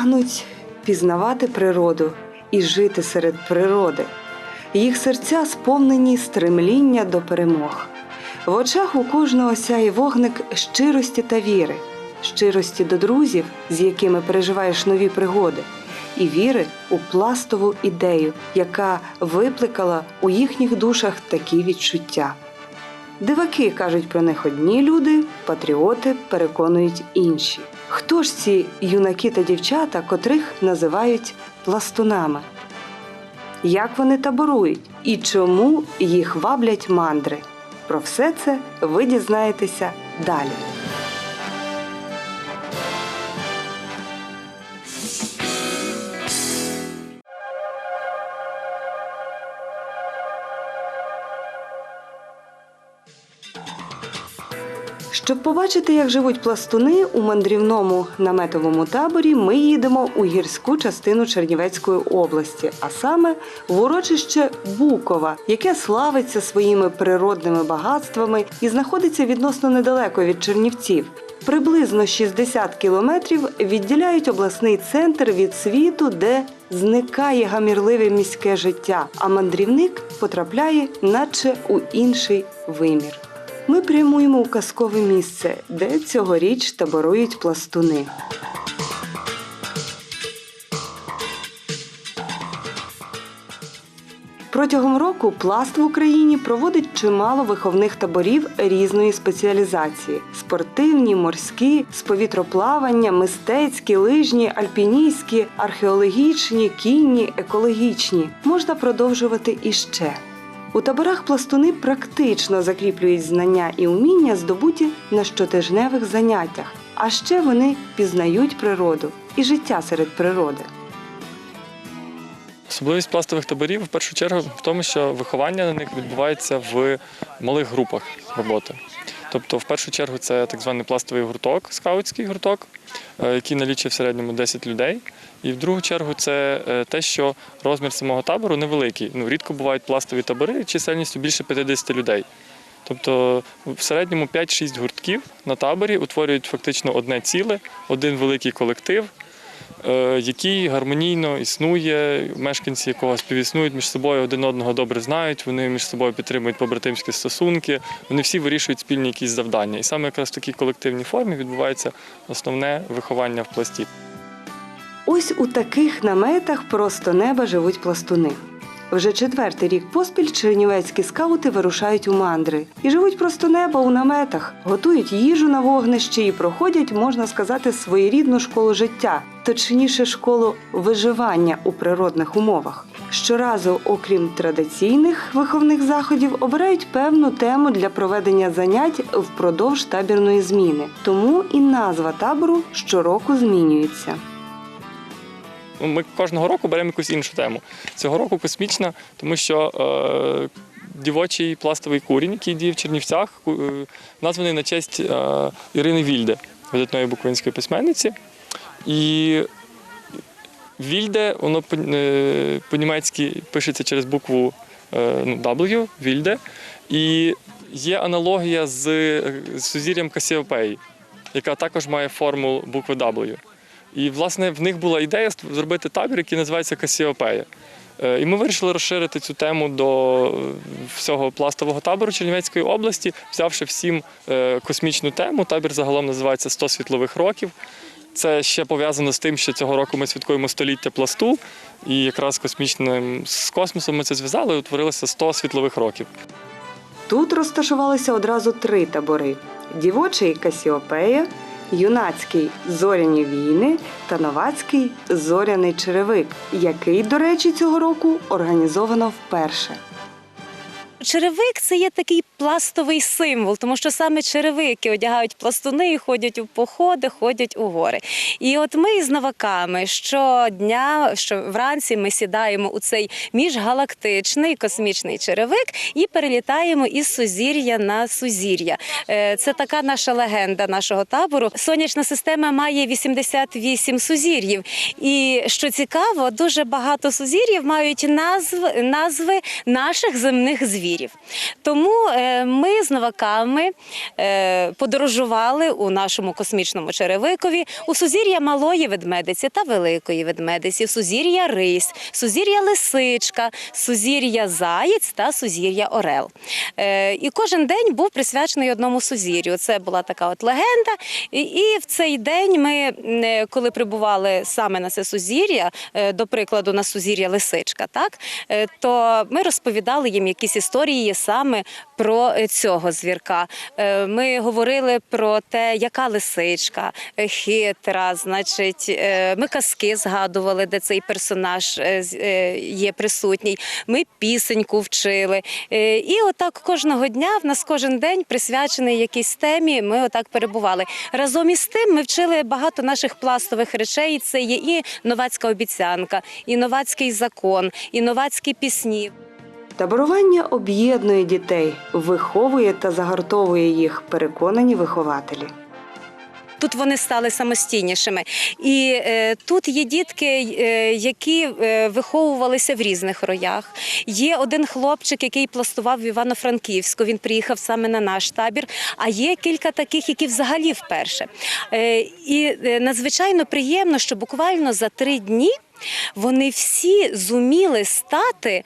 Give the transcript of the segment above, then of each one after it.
прагнуть пізнавати природу і жити серед природи. Їх серця сповнені стремління до перемог. В очах у кожного сяє вогник щирості та віри, щирості до друзів, з якими переживаєш нові пригоди, і віри у пластову ідею, яка викликала у їхніх душах такі відчуття. Диваки кажуть про них одні люди, патріоти переконують інші. Хто ж ці юнаки та дівчата, котрих називають пластунами? Як вони таборують і чому їх ваблять мандри? Про все це ви дізнаєтеся далі. Щоб побачити, як живуть пластуни у мандрівному наметовому таборі, ми їдемо у гірську частину Чернівецької області, а саме в урочище Букова, яке славиться своїми природними багатствами і знаходиться відносно недалеко від Чернівців. Приблизно 60 кілометрів відділяють обласний центр від світу, де зникає гамірливе міське життя, а мандрівник потрапляє, наче у інший вимір. Ми прямуємо у казкове місце, де цьогоріч таборують пластуни. Протягом року пласт в Україні проводить чимало виховних таборів різної спеціалізації: спортивні, морські, з повітроплавання, мистецькі, лижні, альпіністські, археологічні, кінні, екологічні. Можна продовжувати іще. У таборах пластуни практично закріплюють знання і уміння, здобуті на щотижневих заняттях. А ще вони пізнають природу і життя серед природи. Особливість пластових таборів в першу чергу в тому, що виховання на них відбувається в малих групах роботи. Тобто, в першу чергу, це так званий пластовий гурток, скаутський гурток, е, який налічує в середньому 10 людей. І в другу чергу це е, те, що розмір самого табору невеликий. Ну, рідко бувають пластові табори чисельністю більше 50 людей. Тобто в середньому 5-6 гуртків на таборі утворюють фактично одне ціле, один великий колектив, який гармонійно існує, мешканці якого співіснують між собою, один одного добре знають, вони між собою підтримують побратимські стосунки, вони всі вирішують спільні якісь завдання. І саме якраз в такій колективній формі відбувається основне виховання в пласті. Ось у таких наметах просто неба живуть пластуни. Вже четвертий рік поспіль чернівецькі скаути вирушають у мандри і живуть просто неба у наметах, готують їжу на вогнищі і проходять, можна сказати, своєрідну школу життя, точніше, школу виживання у природних умовах. Щоразу, окрім традиційних виховних заходів, обирають певну тему для проведення занять впродовж табірної зміни. Тому і назва табору щороку змінюється. Ну, Ми кожного року беремо якусь іншу тему. Цього року космічна, тому що е, дівочий пластовий курінь, який діє в Чернівцях, е, названий на честь е, Ірини Вільде, видатної буковинської письменниці. І Вільде, воно по- по-німецьки пишеться через букву ну, W, Вільде. І є аналогія з сузір'ям Касіопеї, яка також має форму букви W. І, власне, в них була ідея зробити табір, який називається Касіопея. Е, І ми вирішили розширити цю тему до е, всього пластового табору Чернівецької області, взявши всім е, космічну тему. Табір загалом називається «100 світлових років. Це ще пов'язано з тим, що цього року ми святкуємо століття пласту, і якраз космічним з космосом ми це зв'язали і утворилося 100 світлових років. Тут розташувалися одразу три табори: дівочий Касіопея, юнацький зоряні війни та новацький зоряний черевик, який, до речі, цього року організовано вперше. Черевик це є такий пластовий символ, тому що саме черевики одягають пластуни і ходять у походи, ходять у гори. І от ми з новаками щодня, що вранці ми сідаємо у цей міжгалактичний космічний черевик і перелітаємо із сузір'я на сузір'я. Е, Це така наша легенда нашого табору. Сонячна система має 88 сузір'їв. І що цікаво, дуже багато сузір'їв мають назв, назви наших земних звірів. Звірів. Тому е, ми з новаками е, подорожували у нашому космічному черевикові у сузір'я малої ведмедиці та великої ведмедиці, сузір'я рись, сузір'я лисичка, сузір'я заєць та сузір'я орел. Е, І кожен день був присвячений одному сузір'ю. Це була така от легенда. І, в цей день ми, коли прибували саме на це сузір'я, до прикладу, на сузір'я лисичка, так то ми розповідали їм якісь історії саме про е, цього звірка. Е, Ми говорили про те, яка лисичка е, хитра, значить, ми казки згадували, де цей персонаж є присутній. Ми пісеньку вчили. І отак кожного дня в нас кожен день присвячений якійсь темі. Ми отак перебували. Разом із тим ми вчили багато наших пластових речей. Це є і новацька обіцянка, і новацький закон, і новацькі пісні. Таборування об'єднує дітей, виховує та загартовує їх, переконані вихователі. Тут вони стали самостійнішими. І е, тут є дітки, е, які е, виховувалися в різних роях. Є один хлопчик, який пластував в Івано-Франківську. Він приїхав саме на наш табір. А є кілька таких, які взагалі вперше. Е, і е, надзвичайно приємно, що буквально за три дні вони всі зуміли стати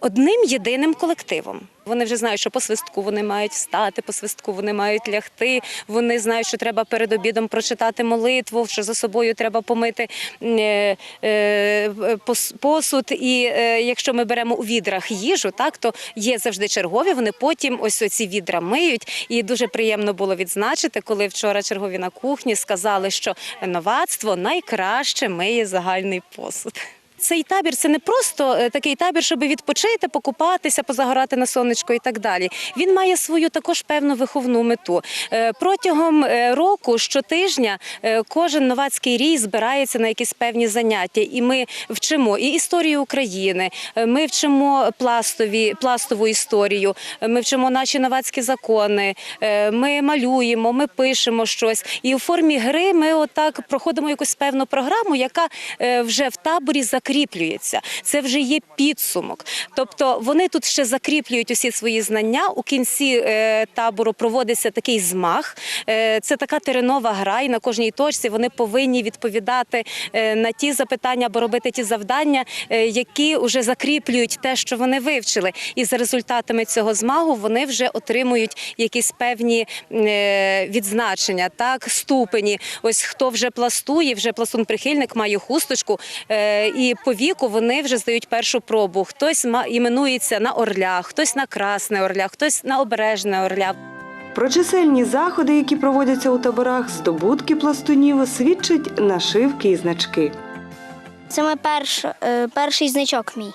одним єдиним колективом. Вони вже знають, що по свистку вони мають встати, по свистку вони мають лягти. Вони знають, що треба перед обідом прочитати молитву, що за собою треба помити е, е, пос- посуд. І е, якщо ми беремо у відрах їжу, так то є завжди чергові. Вони потім ось оці відра миють. І дуже приємно було відзначити, коли вчора чергові на кухні сказали, що новацтво найкраще миє загальний посуд. Цей табір це не просто е, такий табір, щоб відпочити, покупатися, позагорати на сонечко і так далі. Він має свою також певну виховну мету. Е, Протягом е, року щотижня кожен новацький рій збирається на якісь певні заняття, і ми вчимо і історію України. Ми вчимо пластові пластову історію. Ми вчимо наші новацькі закони. Ми малюємо, ми пишемо щось. І у формі гри ми отак проходимо якусь певну програму, яка вже в таборі закріплюється. Це вже є підсумок. Тобто вони тут ще закріплюють усі свої знання. У кінці е, табору проводиться такий змах. Е, Це така теренова гра, і на кожній точці вони повинні відповідати е, на ті запитання або робити ті завдання, які вже закріплюють те, що вони вивчили. І за результатами цього змагу вони вже отримують якісь певні відзначення, так ступені. Ось хто вже пластує, вже пластун-прихильник має хусточку, і по віку вони вже здають першу пробу. Хтось ма- іменується на орля, хтось на красне орля, хтось на обережне орля. Про чисельні заходи, які проводяться у таборах, здобутки пластунів свідчать нашивки і значки. Це мій перш, е, перший значок мій.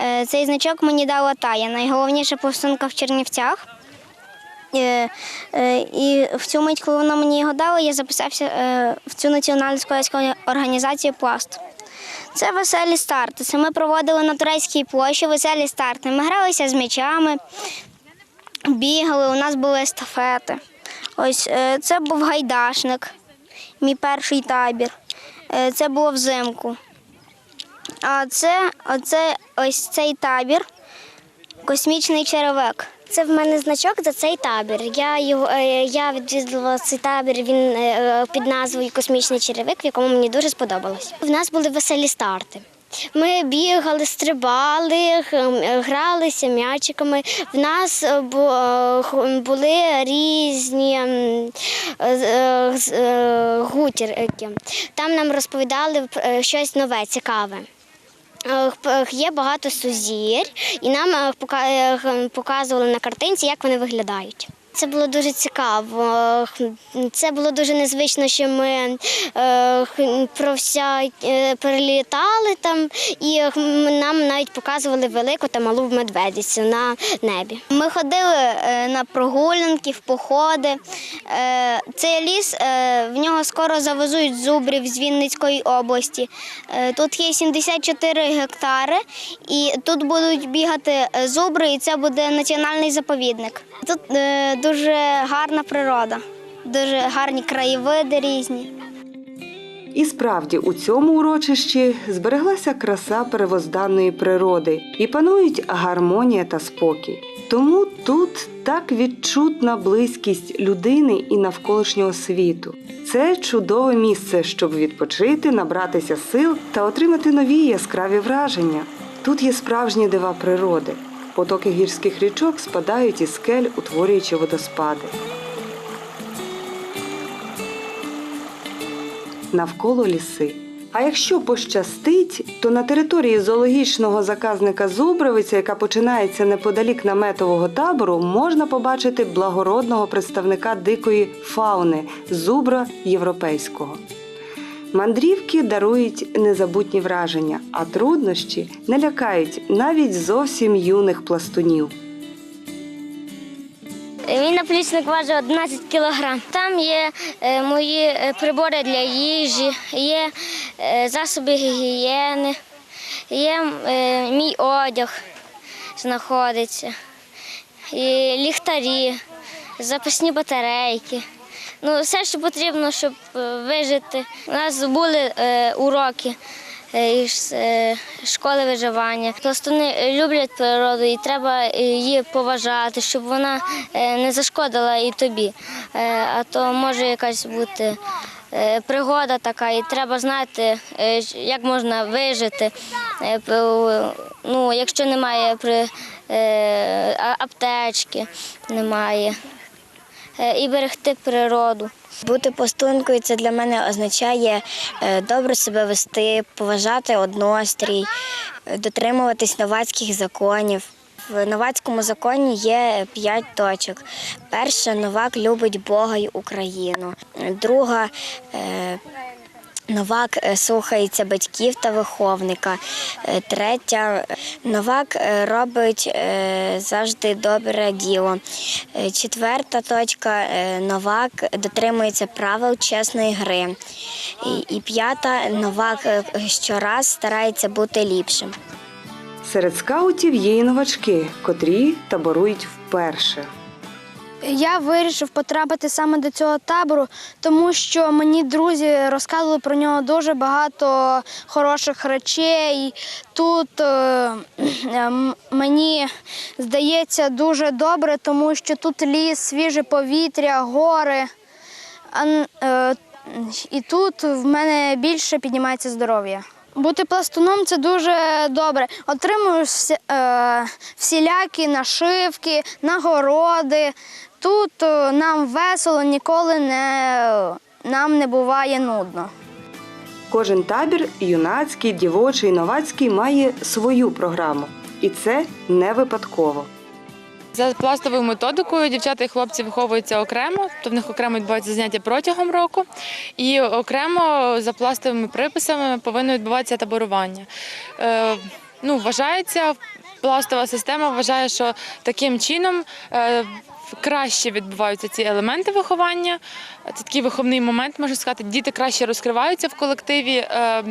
Е, Цей значок мені дала Тая, найголовніша повстунка в Чернівцях. Е, І в цю мить, коли вона мені його дала, я записався в цю національну сколецьку організацію Пласт. Це веселі старти. Це ми проводили на турецькій площі веселі старти. Ми гралися з м'ячами, бігали, у нас були естафети. Ось е, це був гайдашник, мій перший табір. Е, Це було взимку. А це оце, ось цей табір, космічний черевик. Це в мене значок за цей табір. Я його е, я відвідувала цей табір. Він е, під назвою Космічний черевик, в якому мені дуже сподобалось. В нас були веселі старти. Ми бігали, стрибали, гралися м'ячиками. В нас е, е, були різні е, е, е, гутірки. Там нам розповідали е, щось нове, цікаве. Е, Є багато сузір, і нам е, е, показували на картинці, як вони виглядають. Це було дуже цікаво. Це було дуже незвично, що ми е, про вся е, перелітали там, і нам навіть показували велику та малу медведицю на небі. Ми ходили е, на прогулянки, в походи. Е, Цей ліс в нього скоро завезуть зубрів з Вінницької області. Тут є 74 гектари, і тут будуть бігати зубри, і це буде національний заповідник. Тут дуже гарна природа, дуже гарні краєвиди різні. І справді у цьому урочищі збереглася краса первозданної природи і панують гармонія та спокій. Тому тут так відчутна близькість людини і навколишнього світу. Це чудове місце, щоб відпочити, набратися сил та отримати нові яскраві враження. Тут є справжні дива природи. Потоки гірських річок спадають із скель, утворюючи водоспади. навколо ліси. А якщо пощастить, то на території зоологічного заказника Зубровиця, яка починається неподалік наметового табору, можна побачити благородного представника дикої фауни зубра європейського. Мандрівки дарують незабутні враження, а труднощі не лякають навіть зовсім юних пластунів. Мій наплічник важить 11 кілограм. Там є е, мої е, прибори для їжі, є е, засоби гігієни, є мій одяг знаходиться, і ліхтарі, запасні батарейки. Ну, все, що потрібно, щоб е, вижити. У нас були е, уроки е, із е, школи виживання. Пластуни люблять природу і треба її поважати, щоб вона е, не зашкодила і тобі. Е, А то може якась бути е, пригода така, і треба знати, е, як можна вижити. Е, Ну, якщо немає при, е, аптечки, немає. Е, І берегти природу. Бути постункою це для мене означає е, добре себе вести, поважати однострій, е, дотримуватись новацьких законів. В новацькому законі є п'ять точок. Перша новак любить Бога й Україну. Друга Новак е, слухається батьків та виховника. Е, Третя новак е, робить завжди добре діло. Четверта точка новак дотримується правил чесної гри. І, п'ята новак щораз старається бути ліпшим. Серед скаутів є і новачки, котрі таборують вперше. Я вирішив потрапити саме до цього табору, тому що мені друзі розказували про нього дуже багато хороших речей. Тут е, мені здається дуже добре, тому що тут ліс, свіже повітря, гори. А, е, і тут в мене більше піднімається здоров'я. Бути пластуном це дуже добре. Отримуєш е, всілякі нашивки, нагороди. Тут е, нам весело, ніколи не, нам не буває нудно. Кожен табір, юнацький, дівочий, новацький, має свою програму. І це не випадково. За пластовою методикою дівчата і хлопці виховуються окремо, тобто в них окремо відбуваються заняття протягом року, і окремо за пластовими приписами повинно відбуватися таборування. Е, ну, вважається, пластова система вважає, що таким чином. Е, Краще відбуваються ці елементи виховання. Це такий виховний момент, можна сказати. Діти краще розкриваються в колективі. е,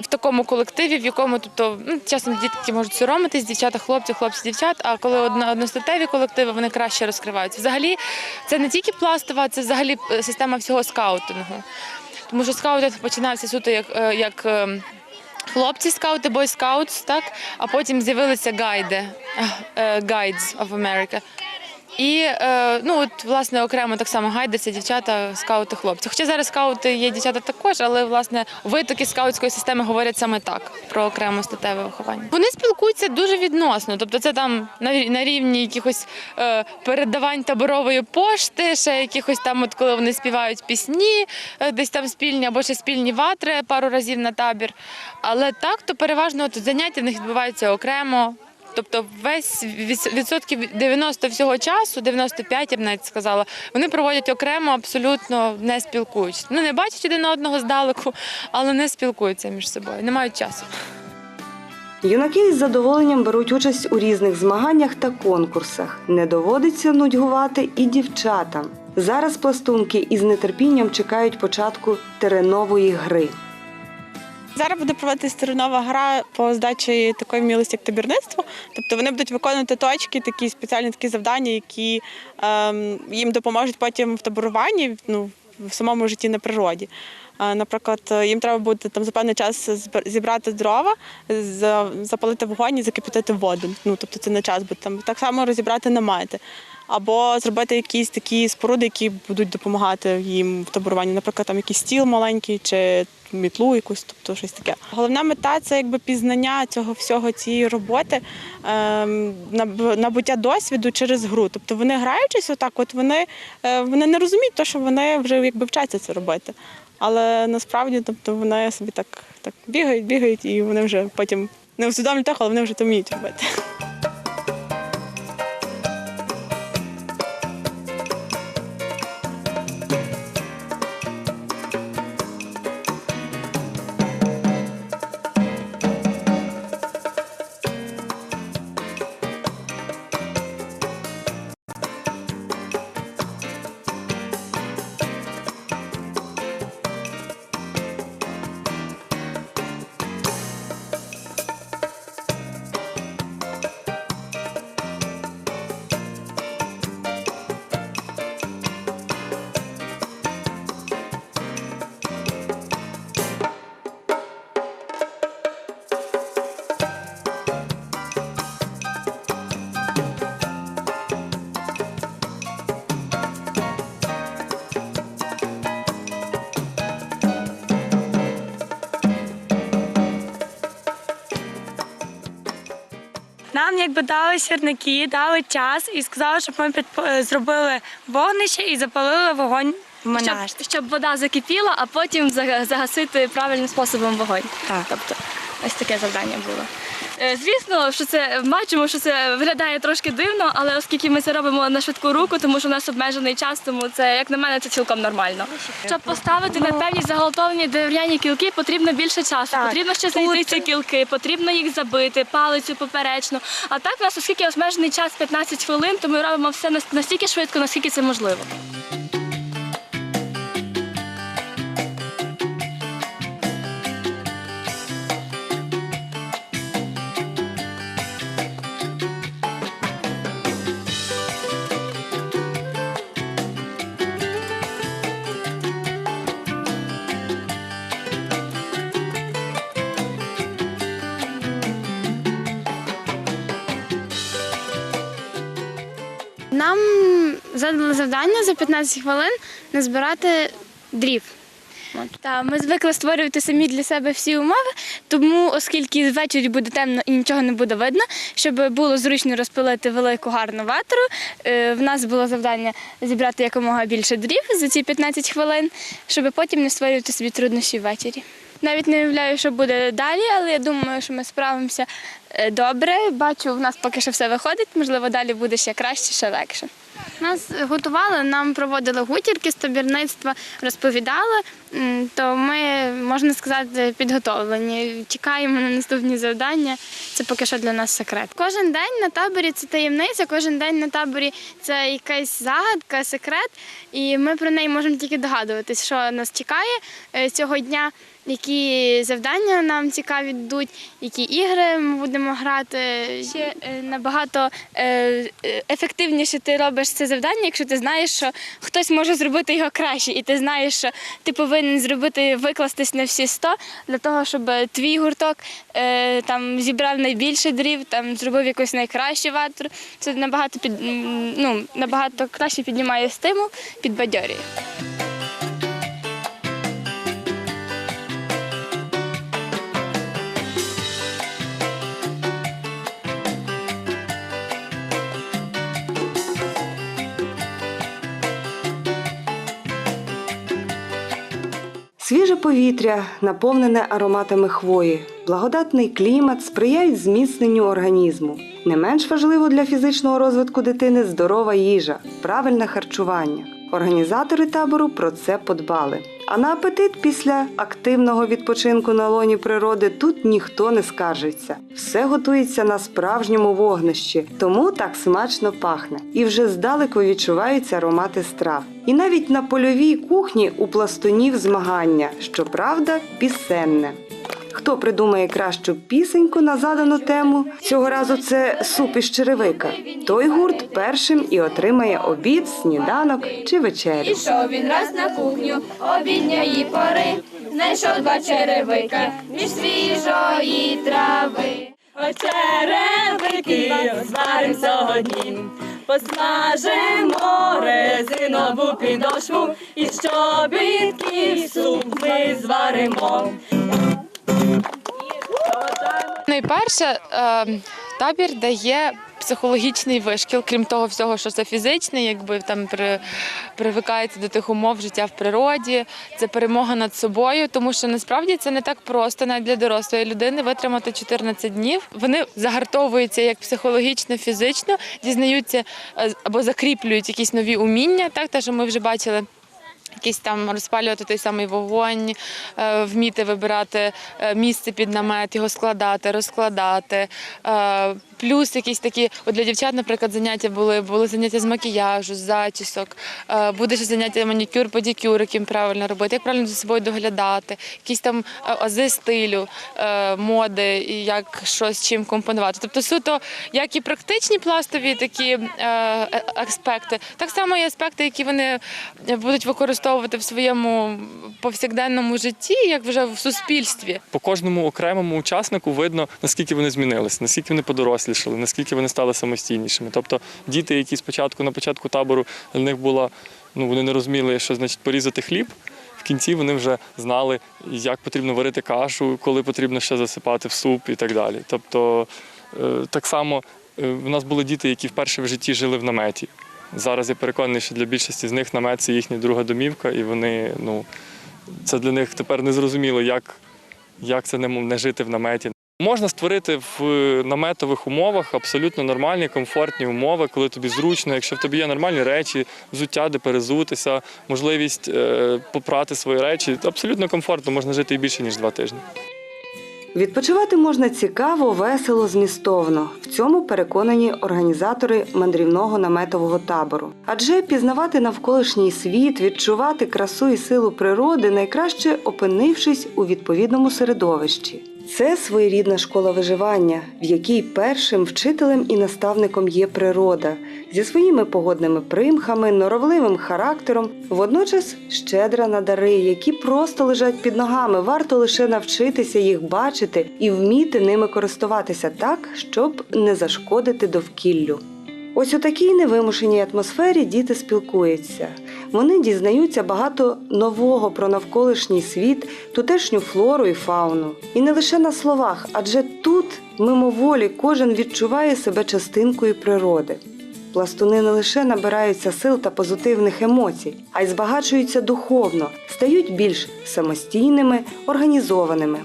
в такому колективі, в якому тобто ну, часом дітки можуть соромитись, дівчата, хлопці, хлопці, дівчат. А коли одно- одностатеві колективи, вони краще розкриваються. Взагалі, це не тільки пластова, це взагалі е, система всього скаутингу. Тому що скаутинг починався суто як, е, як хлопці скаути, Scouts, так, а потім з'явилися гайди, Guides of America. І е, ну от власне окремо так само це дівчата, скаути, хлопці. Хоча зараз скаути є дівчата також, але власне витоки скаутської системи говорять саме так про окремо статеве виховання. Вони спілкуються дуже відносно, тобто це там на, на рівні якихось е, передавань таборової пошти, ще якихось там, от коли вони співають пісні, е, десь там спільні або ще спільні ватри пару разів на табір. Але так, то переважно от, заняття в них відбуваються окремо. Тобто весь відс- відсотків 90 всього часу, 95, я б навіть сказала, вони проводять окремо, абсолютно не спілкуючись. Ну не бачать один одного здалеку, але не спілкуються між собою, не мають часу. Юнаки із задоволенням беруть участь у різних змаганнях та конкурсах. Не доводиться нудьгувати і дівчатам. Зараз пластунки із нетерпінням чекають початку теренової гри. Зараз буде проводитися теренова гра по здачі такої мілості, як табірництво. Тобто вони будуть виконувати точки, такі спеціальні такі завдання, які ем, їм допоможуть потім в таборуванні, ну, в самому житті на природі. Е, Наприклад, їм треба буде там за певний час зібрати дрова, запалити вогонь і закипятити воду. Ну тобто це не час буде там так само розібрати намети. Або зробити якісь такі споруди, які будуть допомагати їм в таборуванні. Наприклад, там якийсь стіл маленький чи мітлу якусь, тобто щось таке. Головна мета це якби пізнання цього всього цієї роботи, ем, набуття досвіду через гру. Тобто вони граючись, отак, от вони, е, вони не розуміють, те, що вони вже якби вчаться це робити. Але насправді, тобто, вони собі так, так бігають, бігають, і вони вже потім не усвідомлюють але вони вже то вміють робити. Якби дали сірники, дали час і сказали, щоб ми підп- е, зробили вогнище і запалили вогонь в мене. Щоб, щоб вода закипіла, а потім зага- загасити правильним способом вогонь. Так. Тобто, ось таке завдання було. Е, Звісно, що це бачимо, що це виглядає трошки дивно, але оскільки ми це робимо на швидку руку, тому що у нас обмежений час, тому це, як на мене, це цілком нормально. Щоб поставити на певні загалтовані дерев'яні кілки, потрібно більше часу. Так. Потрібно ще знайти ці кілки, потрібно їх забити, палицю поперечно. А так, у нас, оскільки обмежений час 15 хвилин, то ми робимо все настільки швидко, наскільки це можливо. За 15 хвилин назбирати дрів. Та ми звикли створювати самі для себе всі умови, тому, оскільки ввечері буде темно і нічого не буде видно, щоб було зручно розпилити велику гарну ватру, е, в нас було завдання зібрати якомога більше дрів за ці 15 хвилин, щоб потім не створювати собі труднощі ввечері. Навіть не уявляю, що буде далі, але я думаю, що ми справимося е, добре. Бачу, в нас поки що все виходить. Можливо, далі буде ще краще, ще легше. Нас готували, нам проводили гутірки з табірництва, розповідали, то ми, можна сказати, підготовлені. Чекаємо на наступні завдання. Це поки що для нас секрет. Кожен день на таборі це таємниця, кожен день на таборі це якась загадка, секрет, і ми про неї можемо тільки догадуватись, що нас чекає е, цього дня. Які завдання нам цікаві йдуть, які ігри ми будемо грати. Ще е, набагато е, ефективніше ти робиш це завдання, якщо ти знаєш, що хтось може зробити його краще, і ти знаєш, що ти повинен зробити викластись на всі 100 для того, щоб твій гурток е, там зібрав найбільше дрів, там зробив якусь найкращу ватру. Це набагато під ну набагато краще піднімає стимул, підбадьорює. Повітря, наповнене ароматами хвої, благодатний клімат сприяють зміцненню організму. Не менш важливо для фізичного розвитку дитини здорова їжа, правильне харчування. Організатори табору про це подбали. А на апетит після активного відпочинку на лоні природи тут ніхто не скаржиться. Все готується на справжньому вогнищі, тому так смачно пахне. І вже здалеку відчуваються аромати страв. І навіть на польовій кухні у пластунів змагання, щоправда, пісенне. Хто придумає кращу пісеньку на задану тему? Цього разу це суп із черевика. Той гурт першим і отримає обід, сніданок чи вечерю. Ішов він раз на кухню обідньої пори, знайшов два черевики між свіжої трави. О, черевики, зварим сьогодні, посмажимо резинову підошву, і щобітків суп ми зваримо. Найперше, е, табір дає психологічний вишкіл, крім того всього, що це фізичний, якби там при, привикається до тих умов життя в природі, це перемога над собою, тому що насправді це не так просто навіть для дорослої людини витримати 14 днів. Вони загартовуються як психологічно, фізично, дізнаються е, або закріплюють якісь нові уміння, так те, що ми вже бачили. Якийсь там розпалювати той самий вогонь, е, вміти вибирати е, місце під намет, його складати, розкладати. Е, Плюс якісь такі, от для дівчат, наприклад, заняття були, були заняття з макіяжу, з зачісок, буде ще заняття манікюр, pedикюр, яким правильно робити, як правильно за собою доглядати, якісь там ази стилю, моди, і як що з чим компонувати. Тобто суто як і практичні пластові такі аспекти, так само і аспекти, які вони будуть використовувати в своєму повсякденному житті, як вже в суспільстві. По кожному окремому учаснику видно, наскільки вони змінилися, наскільки вони подорослішали, наскільки вони стали самостійнішими. Тобто діти, які спочатку на початку табору для них була, ну вони не розуміли, що значить порізати хліб. В кінці вони вже знали, як потрібно варити кашу, коли потрібно ще засипати в суп і так далі. Тобто, е, так само е, в нас були діти, які вперше в житті жили в наметі. Зараз я переконаний, що для більшості з них намет це їхня друга домівка, і вони, ну, це для них тепер незрозуміло, як, як це не, не жити в наметі. Можна створити в наметових умовах абсолютно нормальні, комфортні умови, коли тобі зручно, якщо в тобі є нормальні речі, взуття, де перезутися, можливість е, попрати свої речі. Абсолютно комфортно, можна жити і більше, ніж два тижні. Відпочивати можна цікаво, весело, змістовно. В цьому переконані організатори мандрівного наметового табору. Адже пізнавати навколишній світ, відчувати красу і силу природи найкраще опинившись у відповідному середовищі. Це своєрідна школа виживання, в якій першим вчителем і наставником є природа зі своїми погодними примхами, норовливим характером, водночас щедра на дари, які просто лежать під ногами. Варто лише навчитися їх бачити і вміти ними користуватися так, щоб не зашкодити довкіллю. Ось у такій невимушеній атмосфері діти спілкуються. Вони дізнаються багато нового про навколишній світ, тутешню флору і фауну. І не лише на словах, адже тут, мимоволі, кожен відчуває себе частинкою природи. Пластуни не лише набираються сил та позитивних емоцій, а й збагачуються духовно, стають більш самостійними, організованими.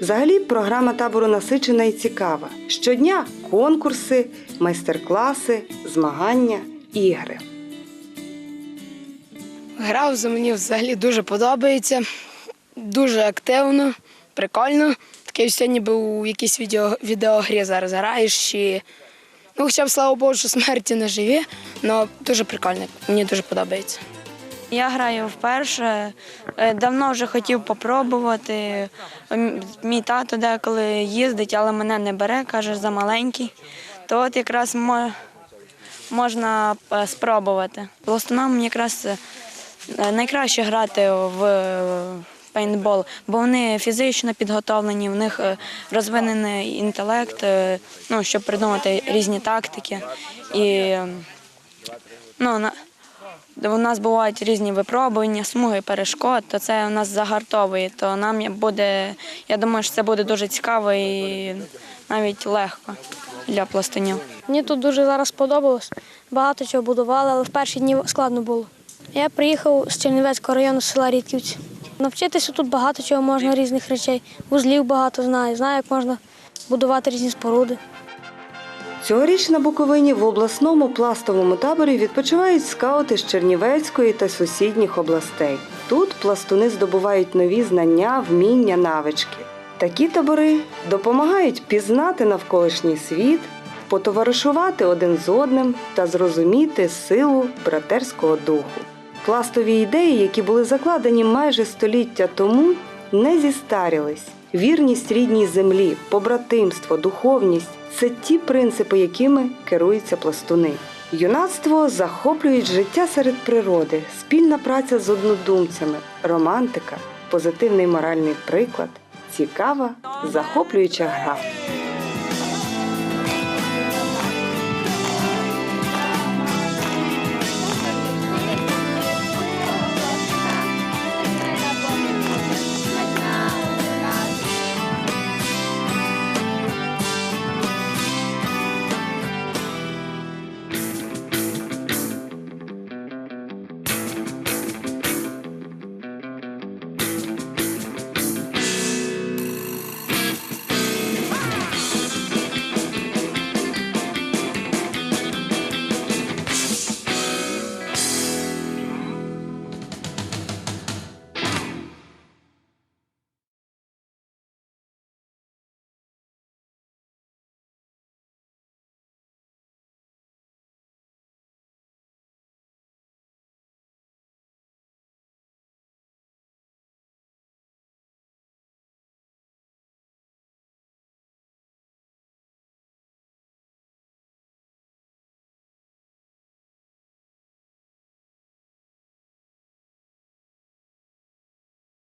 Взагалі, програма табору насичена і цікава. Щодня конкурси, майстер-класи, змагання, ігри. Гра вже мені взагалі дуже подобається, дуже активно, прикольно. Таке все ніби у якійсь відео, відеогрі зараз граєш. Чи... Ну, хоча б слава Богу, що смерті не живі, але дуже прикольно, мені дуже подобається. Я граю вперше. Е, Давно вже хотів попробувати. Мій тато деколи їздить, але мене не бере, каже, за-маленький. То от якраз можна е, спробувати. Пластунам якраз е, найкраще грати в е, пейнтбол, бо вони фізично підготовлені, в них е, розвинений інтелект, е, ну, щоб придумати різні тактики. І е, ну, у нас бувають різні випробування, смуги перешкод, то це у нас загартовує. То нам буде, я думаю, що це буде дуже цікаво і навіть легко для пластунів. Мені тут дуже зараз сподобалось. Багато чого будували, але в перші дні складно було. Я приїхав з Чернівецького району села Рідківці. Навчитися тут багато чого можна різних речей. Вузлів багато знаю. Знаю, як можна будувати різні споруди. Цьогоріч на Буковині в обласному пластовому таборі відпочивають скаути з Чернівецької та сусідніх областей. Тут пластуни здобувають нові знання, вміння, навички. Такі табори допомагають пізнати навколишній світ, потоваришувати один з одним та зрозуміти силу братерського духу. Пластові ідеї, які були закладені майже століття тому, не зістарілись. Вірність рідній землі, побратимство, духовність це ті принципи, якими керуються пластуни. Юнацтво захоплюють життя серед природи, спільна праця з однодумцями, романтика, позитивний моральний приклад, цікава, захоплююча гра.